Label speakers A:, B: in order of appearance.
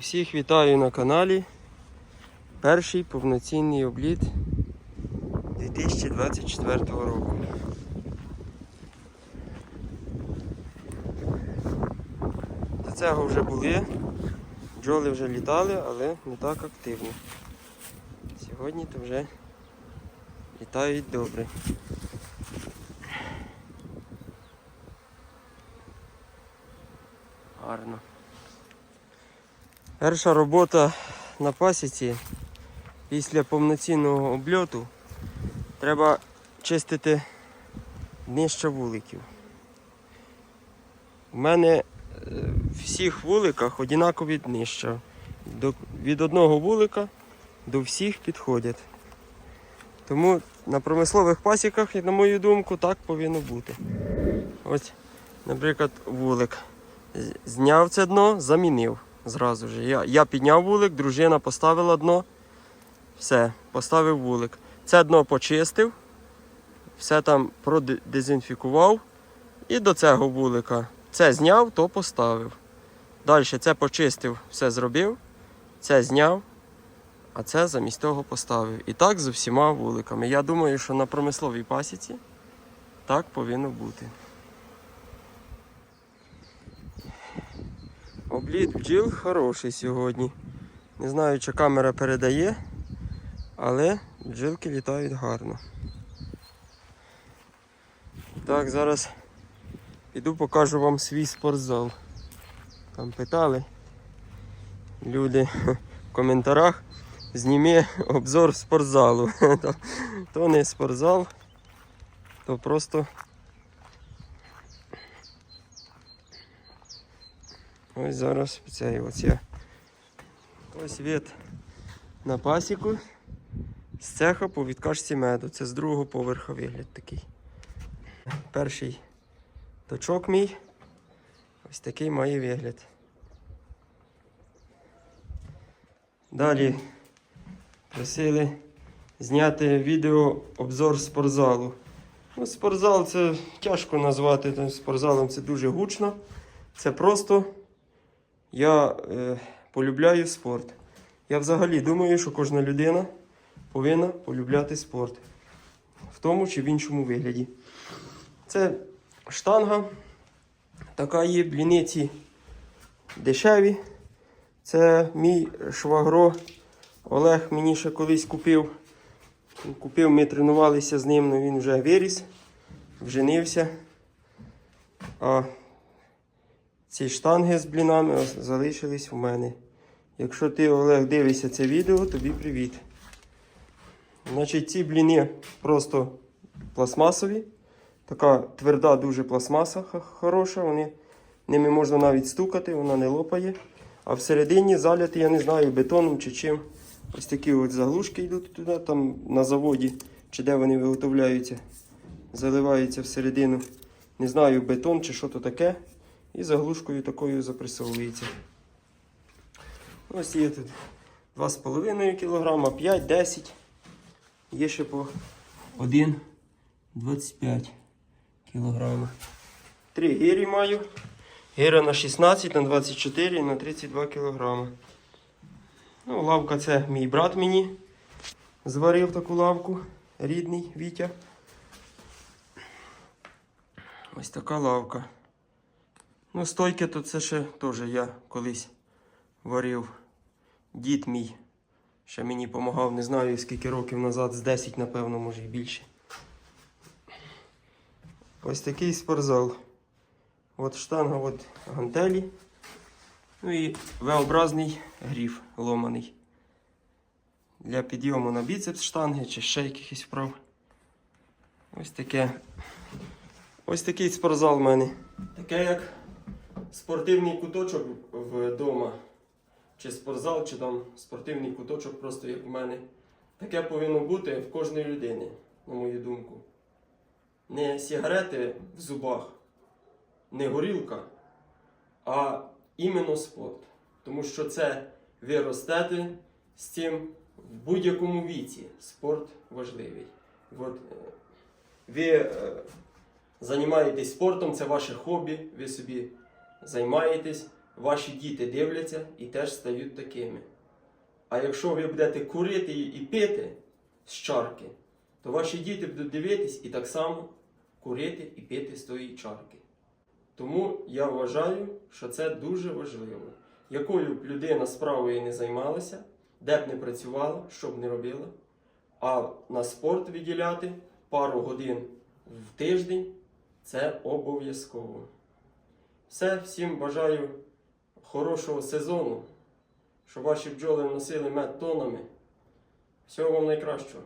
A: Усіх вітаю на каналі. Перший повноцінний обліт 2024 року. До цього вже були, бджоли вже літали, але не так активно. Сьогодні то вже літають добре. Гарно. Перша робота на пасіці після повноцінного обльоту треба чистити днища вуликів. У мене е, в всіх вуликах однакові днища. Від одного вулика до всіх підходять. Тому на промислових пасіках, на мою думку, так повинно бути. Ось, наприклад, вулик. Зняв це дно, замінив зразу ж. Я, я підняв вулик, дружина поставила дно. Все, поставив вулик. Це дно почистив, все там продезінфікував. І до цього вулика. Це зняв, то поставив. Далі це почистив, все зробив, це зняв, а це замість того поставив. І так з усіма вуликами. Я думаю, що на промисловій пасіці так повинно бути. Обліт бджіл хороший сьогодні. Не знаю, чи камера передає, але бджілки літають гарно. Так, зараз піду покажу вам свій спортзал. Там питали люди в коментарях. Зніми обзор спортзалу. То, не спортзал, то просто Ось зараз цей ось я. Ось від на пасіку з цеха по відкашці меду. Це з другого поверха вигляд такий. Перший точок мій. Ось такий має вигляд. Далі просили зняти відео обзор спортзалу. Ну, спортзал це тяжко назвати спортзалом, це дуже гучно. Це просто я е, полюбляю спорт. Я взагалі думаю, що кожна людина повинна полюбляти спорт. В тому чи в іншому вигляді. Це штанга. Така є бліниці дешеві. Це мій швагро Олег мені ще колись купив. Купив, ми тренувалися з ним, але він вже виріс, вженився. А ці штанги з блінами залишились у мене. Якщо ти, Олег, дивишся це відео, тобі привіт. Значить, ці бліни просто пластмасові. Така тверда дуже пластмаса хороша. Вони, ними можна навіть стукати, вона не лопає. А всередині заляти, я не знаю, бетоном чи чим. Ось такі от заглушки йдуть туди, там на заводі, чи де вони виготовляються. Заливаються всередину. Не знаю, бетон чи що то таке. І заглушкою такою запресовується. Ось є тут 2,5 кг, 5, 10. Є ще по 1,25 кг. Три гирі маю. Гира на 16, на 24 і на 32 кг. Ну, лавка це мій брат мені зварив таку лавку. Рідний Вітя. Ось така лавка. Ну, стойки то це ще теж я колись варив. Дід мій ще мені допомагав, не знаю скільки років назад, з 10, напевно, може і більше. Ось такий спортзал. От штанга, от гантелі. Ну і V-образний гріф ломаний. Для підйому на біцепс штанги чи ще якихось вправ. Ось таке. Ось такий спортзал в мене. Таке як спортивний куточок вдома. Чи спортзал, чи там спортивний куточок, просто як в мене. Таке повинно бути в кожної людини, на мою думку. Не сигарети в зубах, не горілка, а іменно спорт. Тому що це ви ростете з цим в будь-якому віці. Спорт важливий. От, е, ви е, займаєтесь спортом, це ваше хобі, ви собі займаєтесь, ваші діти дивляться і теж стають такими. А якщо ви будете курити і пити з чарки, то ваші діти будуть дивитись і так само курити і пити з тої чарки. Тому я вважаю, що це дуже важливо. Якою б людина справою не займалася, де б не працювала, що б не робила, а на спорт виділяти пару годин в тиждень це обов'язково. Все, всім бажаю хорошого сезону, щоб ваші бджоли носили мед тонами. Всього вам найкращого.